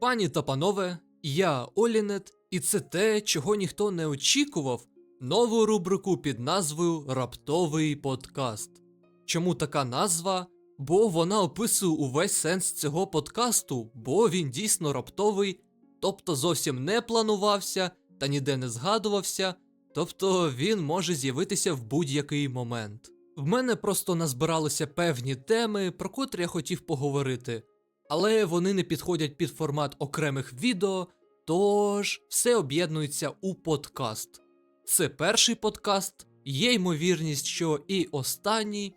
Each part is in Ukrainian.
Пані та панове, я Олінет, і це те, чого ніхто не очікував. Нову рубрику під назвою Раптовий подкаст. Чому така назва? Бо вона описує увесь сенс цього подкасту, бо він дійсно раптовий, тобто зовсім не планувався та ніде не згадувався, тобто він може з'явитися в будь-який момент. В мене просто назбиралися певні теми, про котрі я хотів поговорити, але вони не підходять під формат окремих відео, тож все об'єднується у подкаст. Це перший подкаст, є ймовірність, що і останній,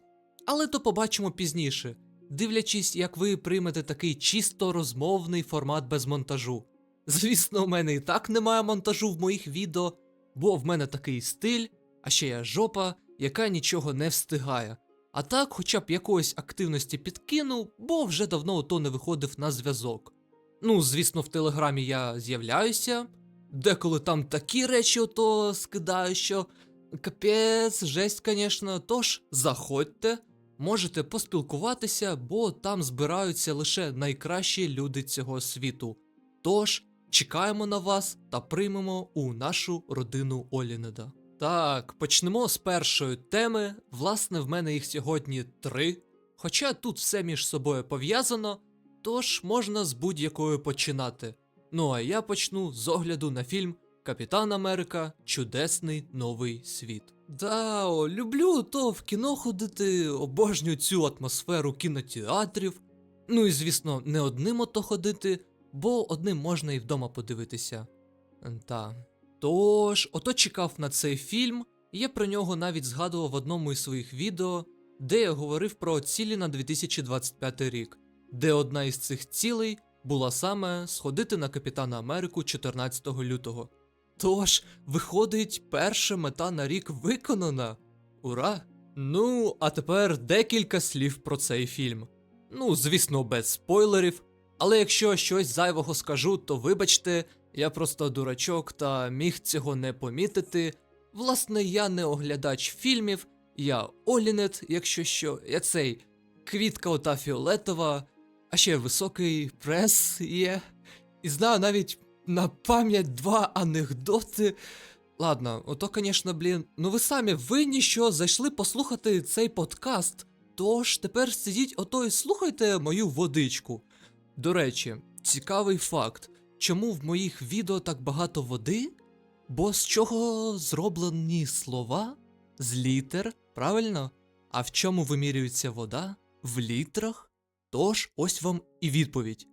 але то побачимо пізніше, дивлячись, як ви приймете такий чисто розмовний формат без монтажу. Звісно, у мене і так немає монтажу в моїх відео, бо в мене такий стиль, а ще я жопа, яка нічого не встигає. А так, хоча б якоїсь активності підкинув, бо вже давно ото не виходив на зв'язок. Ну, звісно, в телеграмі я з'являюся, деколи там такі речі ото скидаю, що капець, жесть, звісно. Тож заходьте, можете поспілкуватися, бо там збираються лише найкращі люди цього світу. Тож чекаємо на вас та приймемо у нашу родину Олінеда. Так, почнемо з першої теми. Власне, в мене їх сьогодні три. Хоча тут все між собою пов'язано, тож можна з будь-якої починати. Ну а я почну з огляду на фільм Капітан Америка Чудесний новий світ. Да, о, люблю то в кіно ходити, обожнюю цю атмосферу кінотеатрів. Ну і звісно, не одним ото ходити, бо одним можна і вдома подивитися. Та. Тож, ото чекав на цей фільм, і я про нього навіть згадував в одному із своїх відео, де я говорив про цілі на 2025 рік, де одна із цих цілей була саме сходити на Капітана Америку 14 лютого. Тож, виходить, перша мета на рік виконана. Ура! Ну, а тепер декілька слів про цей фільм. Ну, звісно, без спойлерів, але якщо щось зайвого скажу, то вибачте, я просто дурачок та міг цього не помітити. Власне, я не оглядач фільмів, я Олінет, якщо що, я цей квітка ота фіолетова, а ще високий прес є. І знаю навіть на пам'ять два анекдоти. Ладно, ото, звісно, блін, ну ви самі винні, що зайшли послухати цей подкаст. Тож тепер сидіть ото і слухайте мою водичку. До речі, цікавий факт, чому в моїх відео так багато води? Бо з чого зроблені слова? З літер, правильно? А в чому вимірюється вода? В літрах? Тож ось вам і відповідь.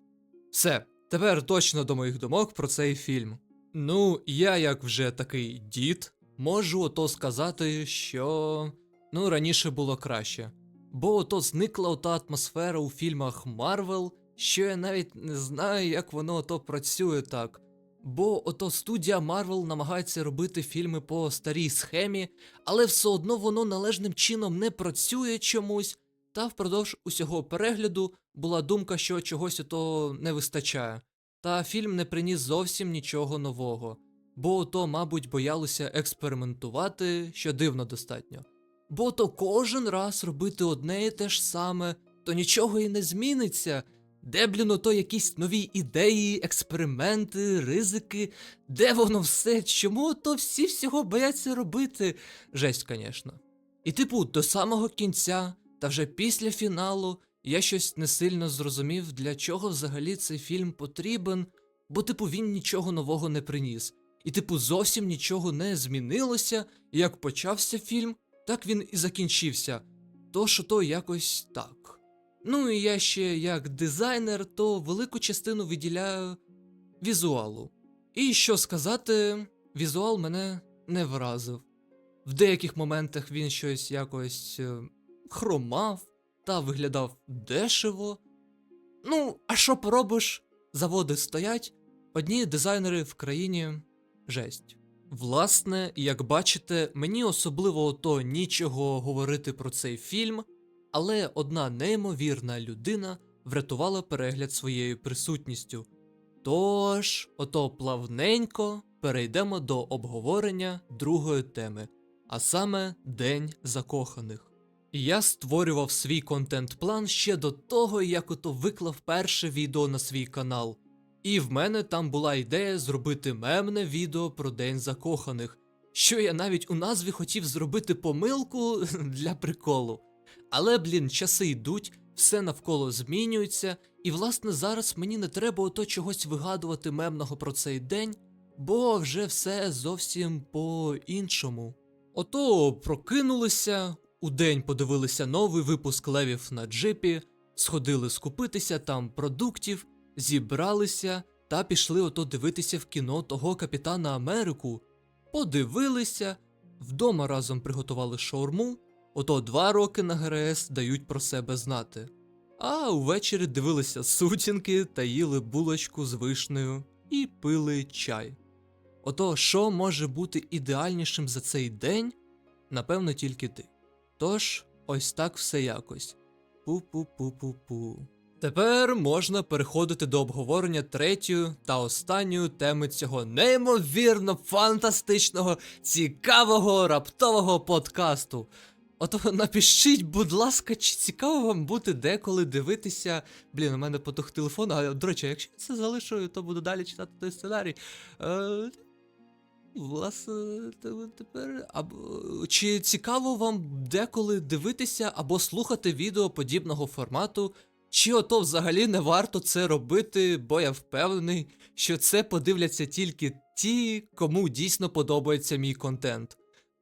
Все, тепер точно до моїх думок про цей фільм. Ну, я, як вже такий дід, можу ото сказати, що ну раніше було краще. Бо ото зникла ота атмосфера у фільмах Марвел, що я навіть не знаю, як воно ото працює так. Бо ото студія Марвел намагається робити фільми по старій схемі, але все одно воно належним чином не працює чомусь. Та впродовж усього перегляду була думка, що чогось ото не вистачає. Та фільм не приніс зовсім нічого нового, бо то, мабуть, боялися експериментувати, що дивно достатньо. Бо то кожен раз робити одне і те ж саме, то нічого і не зміниться. Де, блін, ото якісь нові ідеї, експерименти, ризики, де воно все? Чому то всі всього бояться робити? Жесть, звісно. І, типу, до самого кінця, та вже після фіналу, я щось не сильно зрозумів, для чого взагалі цей фільм потрібен, бо, типу, він нічого нового не приніс. І, типу, зовсім нічого не змінилося, і як почався фільм, так він і закінчився. То що то якось так. Ну і я ще як дизайнер, то велику частину виділяю візуалу. І що сказати, візуал мене не вразив. В деяких моментах він щось якось е, хромав та виглядав дешево. Ну, а що поробиш? Заводи стоять, одні дизайнери в країні жесть. Власне, як бачите, мені особливо то нічого говорити про цей фільм, але одна неймовірна людина врятувала перегляд своєю присутністю. Тож, ото плавненько перейдемо до обговорення другої теми, а саме День закоханих. Я створював свій контент-план ще до того, як ото виклав перше відео на свій канал. І в мене там була ідея зробити мемне відео про День закоханих, що я навіть у назві хотів зробити помилку для приколу. Але, блін, часи йдуть, все навколо змінюється, і власне зараз мені не треба ото чогось вигадувати мемного про цей день, бо вже все зовсім по-іншому. Ото прокинулися, удень подивилися новий випуск левів на джипі, сходили скупитися там продуктів, зібралися та пішли ото дивитися в кіно того Капітана Америку. Подивилися, вдома разом приготували шаурму, ото два роки на ГРС дають про себе знати. А увечері дивилися сутінки та їли булочку з вишнею і пили чай. Ото що може бути ідеальнішим за цей день? Напевно, тільки ти. Тож, ось так все якось. Пу-пу-пу-пу-пу. Тепер можна переходити до обговорення третьої та останньої теми цього неймовірно фантастичного, цікавого раптового подкасту. Ото напишіть, будь ласка, чи цікаво вам бути деколи дивитися. Блін, у мене потух телефон, а до речі, якщо я це залишу, то буду далі читати той сценарій. Е, Власне, тепер. Або, чи цікаво вам деколи дивитися або слухати відео подібного формату? Чи ото взагалі не варто це робити, бо я впевнений, що це подивляться тільки ті, кому дійсно подобається мій контент.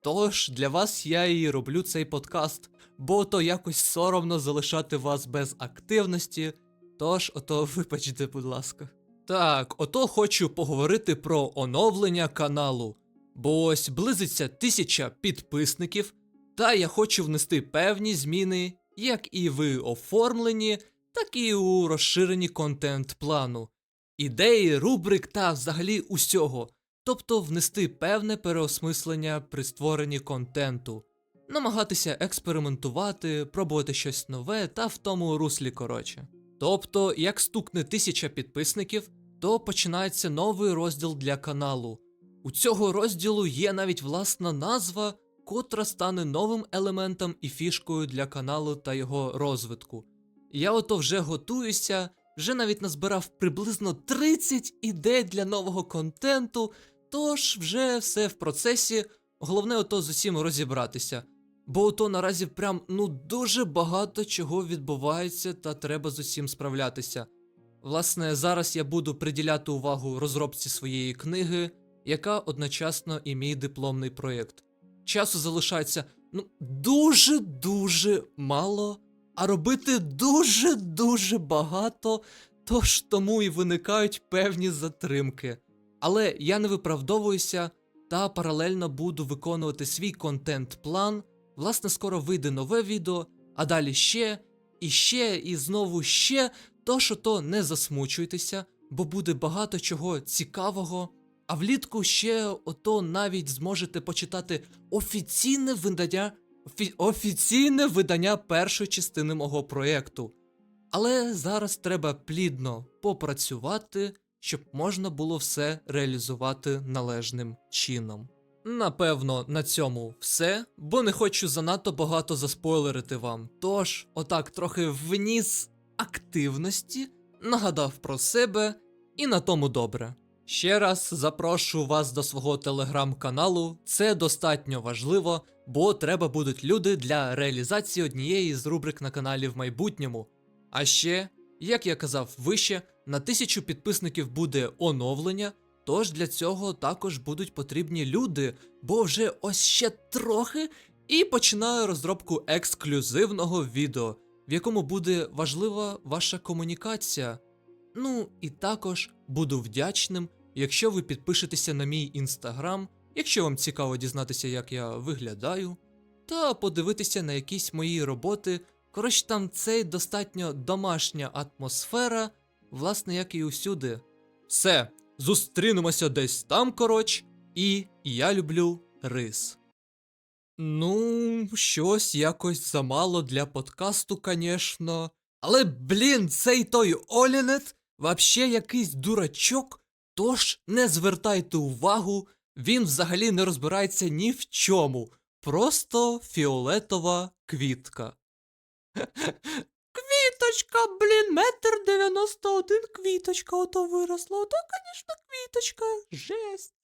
Тож для вас я і роблю цей подкаст, бо то якось соромно залишати вас без активності. Тож, ото вибачте, будь ласка. Так, ото хочу поговорити про оновлення каналу. Бо ось близиться тисяча підписників, та я хочу внести певні зміни, як і в оформленні, так і у розширенні контент-плану, ідеї, рубрик та взагалі усього, тобто внести певне переосмислення при створенні контенту, намагатися експериментувати, пробувати щось нове та в тому руслі коротше. Тобто, як стукне тисяча підписників, то починається новий розділ для каналу. У цього розділу є навіть власна назва, котра стане новим елементом і фішкою для каналу та його розвитку. Я ото вже готуюся, вже навіть назбирав приблизно 30 ідей для нового контенту, тож вже все в процесі. Головне ото з усім розібратися. Бо ото наразі прям ну дуже багато чого відбувається та треба з усім справлятися. Власне, зараз я буду приділяти увагу розробці своєї книги, яка одночасно і мій дипломний проєкт. Часу залишається ну дуже-дуже мало, а робити дуже-дуже багато, тож тому і виникають певні затримки. Але я не виправдовуюся та паралельно буду виконувати свій контент-план. Власне, скоро вийде нове відео, а далі ще, і ще, і знову ще. Тож ото не засмучуйтеся, бо буде багато чого цікавого. А влітку ще ото навіть зможете почитати офіційне видання, офі, офіційне видання першої частини мого проєкту. Але зараз треба плідно попрацювати, щоб можна було все реалізувати належним чином. Напевно, на цьому все, бо не хочу занадто багато заспойлерити вам. Тож, отак, трохи вніс активності, нагадав про себе, і на тому добре. Ще раз запрошую вас до свого телеграм-каналу. Це достатньо важливо, бо треба будуть люди для реалізації однієї з рубрик на каналі в майбутньому. А ще, як я казав вище, на тисячу підписників буде оновлення. Тож для цього також будуть потрібні люди, бо вже ось ще трохи і починаю розробку ексклюзивного відео, в якому буде важлива ваша комунікація. Ну і також буду вдячним, якщо ви підпишетеся на мій інстаграм, якщо вам цікаво дізнатися, як я виглядаю, та подивитися на якісь мої роботи. Коротше, там цей достатньо домашня атмосфера, власне, як і усюди. Все, зустрінемося десь там, коротше, і я люблю рис. Ну, щось якось замало для подкасту, конечно. Але, блін, цей той Олінет вообще якийсь дурачок, тож не звертайте увагу, він взагалі не розбирається ні в чому. Просто фіолетова квітка. Квіточка! блін, метр дев'яносто один квіточка ото виросла. Ото, звісно, квіточка. Жесть.